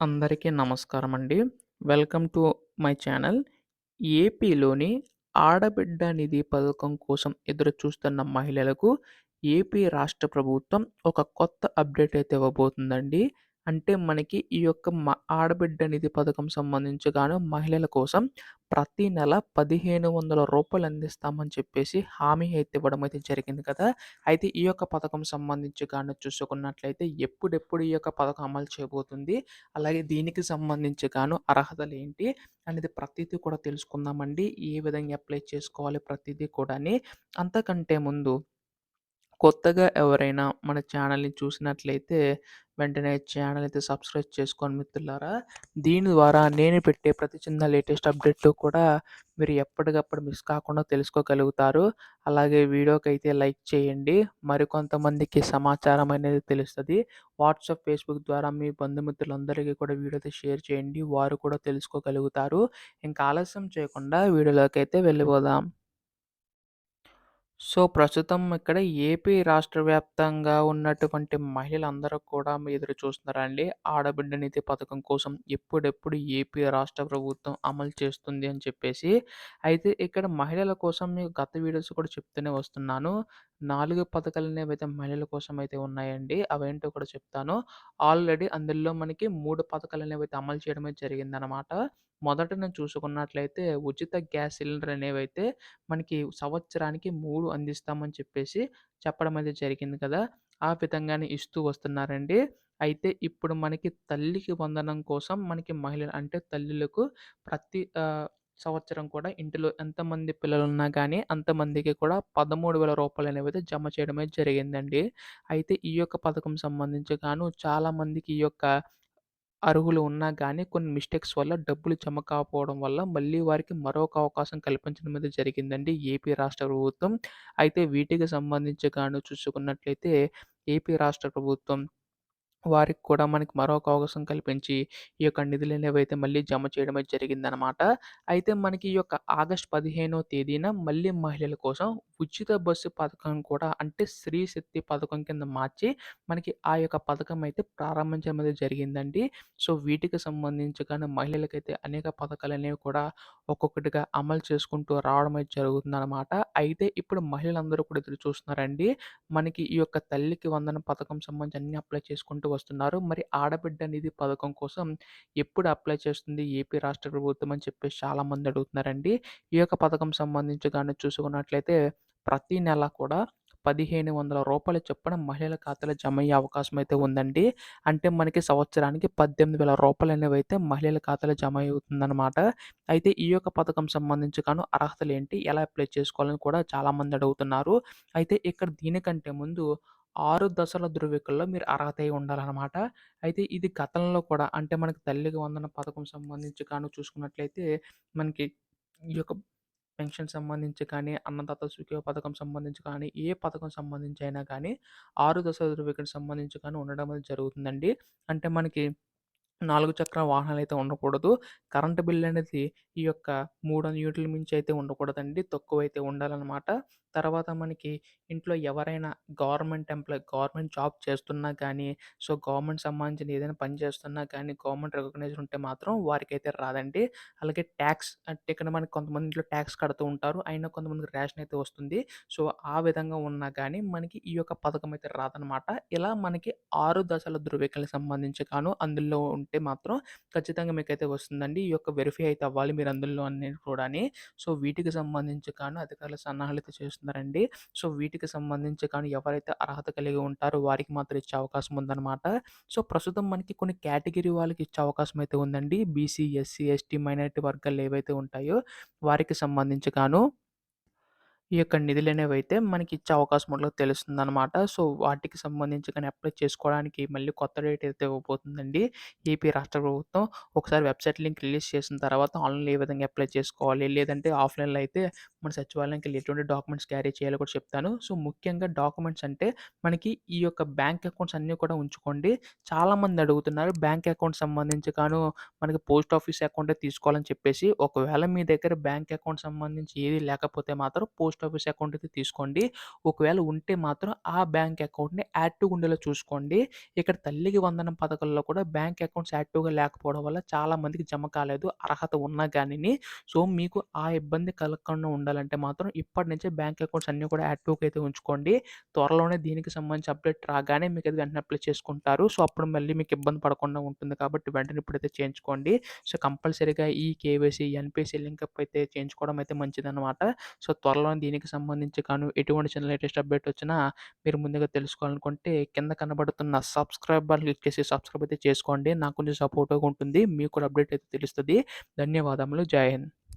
అందరికీ నమస్కారం అండి వెల్కమ్ టు మై ఛానల్. ఏపీలోని ఆడబిడ్డ నిధి పథకం కోసం ఎదురు చూస్తున్న మహిళలకు ఏపీ రాష్ట్ర ప్రభుత్వం ఒక కొత్త అప్డేట్ అయితే ఇవ్వబోతుందండి. అంటే మనకి ఈ యొక్క మ ఆడబిడ్డ నిధి పథకం సంబంధించి గాను మహిళల కోసం ప్రతి నెల పదిహేను వందల రూపాయలు అందిస్తామని చెప్పేసి హామీ అయితే ఇవ్వడం అయితే జరిగింది కదా! అయితే ఈ యొక్క పథకం సంబంధించి గాను చూసుకున్నట్లయితే ఎప్పుడెప్పుడు ఈ యొక్క పథకం అమలు చేయబోతుంది? అలాగే దీనికి సంబంధించి గాను అర్హతలేంటి? అనేది ప్రతిదీ కూడా తెలుసుకుందామండి. ఏ విధంగా అప్లై చేసుకోవాలి ప్రతిదీ కూడాని. అంతకంటే ముందు కొత్తగా ఎవరైనా మన ఛానల్‌ని చూసినట్లయితే వెంటనే ఛానల్ అయితే సబ్స్క్రైబ్ చేసుకోండి మిత్రులారా. దీని ద్వారా నేను పెట్టే ప్రతి చిన్న లేటెస్ట్ అప్డేట్ కూడా మీరు ఎప్పటికప్పుడు మిస్ కాకుండా తెలుసుకోగలుగుతారు. అలాగే వీడియోకి అయితే లైక్ చేయండి. మరికొంతమందికి సమాచారం అనేది తెలుస్తుంది వాట్సాప్, ఫేస్‌బుక్ ద్వారా మీ బంధుమిత్రులందరికీ కూడా వీడియోతో షేర్ చేయండి. వారు కూడా తెలుసుకోగలుగుతారు. ఇంకా ఆలస్యం చేయకుండా వీడియోలోకి అయితే వెళ్ళిపోదాం. సో, ప్రస్తుతం ఇక్కడ ఏపీ రాష్ట్ర వ్యాప్తంగా ఉన్నటువంటి మహిళలందరూ కూడా ఎదురు చూస్తున్నారండి. ఆడబిడ్డ నిధి పథకం కోసం ఎప్పుడెప్పుడు ఏపీ రాష్ట్ర ప్రభుత్వం అమలు చేస్తుంది అని చెప్పేసి. అయితే ఇక్కడ మహిళల కోసం మీకు గత వీడియోస్ కూడా చెప్తూనే వస్తున్నాను. 4 పథకాలనేవైతే మహిళల కోసం అయితే ఉన్నాయండి. అవేంటో కూడా చెప్తాను. ఆల్రెడీ అందులో మనకి 3 పథకాలనేవైతే అమలు చేయడం జరిగిందనమాట మొదట నేను చూసుకున్నట్లయితే ఉచిత గ్యాస్ సిలిండర్ అనేవైతే మనకి సంవత్సరానికి మూడు అందిస్తామని చెప్పేసి చెప్పడం అయితే జరిగింది కదా! ఆ విధంగానే ఇస్తూ వస్తున్నారండి. అయితే ఇప్పుడు మనకి తల్లికి వందనం కోసం మనకి మహిళలు అంటే తల్లులకు ప్రతి సంవత్సరం కూడా ఇంటిలో ఎంతమంది పిల్లలు ఉన్నా కానీ అంతమందికి కూడా పదమూడు వేల రూపాయలు అనేవి అయితే జమ చేయడమే జరిగిందండి. అయితే ఈ యొక్క పథకం సంబంధించి గాను చాలామందికి ఈ యొక్క అర్హులు ఉన్నా గానీ కొన్ని మిస్టేక్స్ వల్ల డబ్బులు జమ కాకపోవడం వల్ల మళ్ళీ వారికి మరొక అవకాశం కల్పించడం అనేది జరిగిందండి ఏపీ రాష్ట్ర ప్రభుత్వం. అయితే వీటికి సంబంధించి గాను చూసుకున్నట్లయితే ఏపీ రాష్ట్ర ప్రభుత్వం వారికి కూడా మనకి మరొక అవకాశం కల్పించి ఈ యొక్క నిధులనేవైతే మళ్ళీ జమ చేయడం అయితే జరిగిందనమాట. అయితే మనకి ఈ యొక్క ఆగస్ట్ 15వ తేదీన మళ్ళీ మహిళల కోసం ఉచిత బస్సు పథకం కూడా అంటే స్త్రీ శక్తి పథకం కింద మార్చి మనకి ఆ యొక్క పథకం అయితే ప్రారంభించడం అయితే జరిగిందండి. సో, వీటికి సంబంధించిగానే మహిళలకైతే అనేక పథకాలనేవి కూడా ఒక్కొక్కటిగా అమలు చేసుకుంటూ రావడం అయితే జరుగుతుందనమాట. అయితే ఇప్పుడు మహిళలందరూ కూడా ఎదురు చూస్తున్నారండి. మనకి ఈ యొక్క తల్లికి వందనం పథకం సంబంధించి అన్నీ అప్లై చేసుకుంటూ వస్తున్నారు. మరి ఆడబిడ్డ నిధి పథకం కోసం ఎప్పుడు అప్లై చేస్తుంది ఏపీ రాష్ట్ర ప్రభుత్వం అని చెప్పేసి చాలామంది అడుగుతున్నారండి. ఈ యొక్క పథకం సంబంధించి కానీ చూసుకున్నట్లయితే ప్రతి నెల కూడా పదిహేను వందల రూపాయలు చొప్పున మహిళల ఖాతాలో జమ అయ్యే అవకాశం అయితే ఉందండి. అంటే మనకి సంవత్సరానికి పద్దెనిమిది వేల రూపాయలు అనేవి అయితే మహిళల ఖాతాలో జమ అవుతుందన్నమాట అయితే ఈ యొక్క పథకం సంబంధించి గాను అర్హతలేంటి? ఎలా అప్లై చేసుకోవాలని కూడా చాలామంది అడుగుతున్నారు. అయితే ఇక్కడ దీనికంటే ముందు 6 దశల ధృవీకరణలో మీరు అర్హత అయి ఉండాలనమాట. అయితే ఇది గతంలో కూడా అంటే మనకి తల్లికి వందనం పథకం సంబంధించి గాను చూసుకున్నట్లయితే మనకి ఈ యొక్క పెన్షన్ సంబంధించి కానీ, అన్నదాత సుఖీభవ పథకం సంబంధించి కానీ, ఏ పథకం సంబంధించి అయినా కానీ 6 దశల ధృవీకరణ సంబంధించి కానీ ఉండడం అనేది జరుగుతుందండి. అంటే మనకి 4 చక్ర అయితే ఉండకూడదు. కరెంట్ బిల్ అనేది ఈ యొక్క 300 యూనిట్ల మించి అయితే ఉండకూడదండి. తక్కువ అయితే ఉండాలన్నమాట తర్వాత మనకి ఇంట్లో ఎవరైనా గవర్నమెంట్ ఎంప్లాయ్ గవర్నమెంట్ జాబ్ చేస్తున్నా కానీ, సో, గవర్నమెంట్ సంబంధించిన ఏదైనా పని చేస్తున్నా కానీ గవర్నమెంట్ రికగ్నైజ్డ్ ఉంటే మాత్రం వారికి అయితే రాదండి. అలాగే ట్యాక్స్ అంటే ఇక్కడ మనకి కొంతమంది ఇంట్లో ట్యాక్స్ కడుతూ ఉంటారు. అయినా కొంతమందికి రేషన్ అయితే వస్తుంది. సో, ఆ విధంగా ఉన్నా కానీ మనకి ఈ యొక్క పథకం అయితే రాదనమాట. ఇలా మనకి ఆరు దశల ధృవీకరణకు సంబంధించి గాను అందులో ఉంటే మాత్రం ఖచ్చితంగా మీకైతే వస్తుందండి. ఈ యొక్క వెరిఫై అయితే అవ్వాలి మీరు అందులో అన్ని కూడాని. సో, వీటికి సంబంధించి కాను అధికారులు సన్నాహాలు అయితే చేస్తున్నారండి. సో, వీటికి సంబంధించి కాను ఎవరైతే అర్హత కలిగి ఉంటారో వారికి మాత్రం ఇచ్చే అవకాశం ఉందన్నమాట సో, ప్రస్తుతం మనకి కొన్ని కేటగిరీ వాళ్ళకి ఇచ్చే అవకాశం అయితే ఉందండి. బీసీ, ఎస్సీ, ఎస్టీ, మైనారిటీ వర్గాలు ఏవైతే ఉంటాయో వారికి సంబంధించి కాను ఈ యొక్క నిధులనేవైతే మనకి ఇచ్చే అవకాశం ఉండదు తెలుస్తుంది అనమాట సో, వాటికి సంబంధించి కానీ అప్లై చేసుకోవడానికి మళ్ళీ కొత్త డేట్ అయితే ఇవ్వబోతుందండి ఏపీ రాష్ట్ర ప్రభుత్వం. ఒకసారి వెబ్‌సైట్ లింక్ రిలీజ్ చేసిన తర్వాత ఆన్‌లైన్‌లో ఏ విధంగా అప్లై చేసుకోవాలి, లేదంటే ఆఫ్‌లైన్‌లో అయితే మన సచివాలయానికి ఎటువంటి డాక్యుమెంట్స్ క్యారీ చేయాలో కూడా చెప్తాను. సో, ముఖ్యంగా డాక్యుమెంట్స్ అంటే మనకి ఈ యొక్క బ్యాంక్ అకౌంట్స్ అన్నీ కూడా ఉంచుకోండి. చాలామంది అడుగుతున్నారు బ్యాంక్ అకౌంట్ సంబంధించి గాను మనకి పోస్ట్ ఆఫీస్ అకౌంటే తీసుకోవాలని చెప్పేసి. ఒకవేళ మీ దగ్గర బ్యాంక్ అకౌంట్ సంబంధించి ఏది లేకపోతే మాత్రం పోస్ట్ పోస్ట్ ఆఫీస్ అకౌంట్ అయితే తీసుకోండి. ఒకవేళ ఉంటే మాత్రం ఆ బ్యాంక్ అకౌంట్‌ని యాక్టివ్‌గా ఉండేలా చూసుకోండి. ఇక్కడ తల్లికి వందనం పథకంలో కూడా బ్యాంక్ అకౌంట్స్ యాక్టివ్‌గా లేకపోవడం వల్ల చాలా మందికి జమ కాలేదు. అర్హత ఉన్నా కానీ సో, మీకు ఆ ఇబ్బంది కలగకుండా ఉండాలంటే మాత్రం ఇప్పటి నుంచే బ్యాంక్ అకౌంట్స్ అన్నీ కూడా యాక్టివ్‌గా అయితే ఉంచుకోండి. త్వరలోనే దీనికి సంబంధించి అప్డేట్ రాగానే మీకు అయితే వెంటనే అప్లై చేసుకుంటారు. సో, అప్పుడు మళ్ళీ మీకు ఇబ్బంది పడకుండా ఉంటుంది కాబట్టి వెంటనే ఇప్పుడైతే చేయించుకోండి. సో, కంపల్సరీగా ఈ కేవైసీ, ఎన్పిసి లింకప్ అయితే చేయించుకోవడం అయితే మంచిదన్నమాట సో, త్వరలోనే దీనికి సంబంధించి కానీ ఎటువంటి చిన్న లేటెస్ట్ అప్డేట్ వచ్చినా మీరు ముందుగా తెలుసుకోవాలనుకుంటే కింద కనబడుతున్న సబ్స్క్రైబ్ బటన్ క్లిక్ చేసి సబ్స్క్రైబ్ అయితే చేసుకోండి. నాకు కొంచెం సపోర్ట్‌గా ఉంటుంది. మీకు కూడా అప్డేట్ అయితే తెలుస్తుంది ధన్యవాదములు. జై హింద్.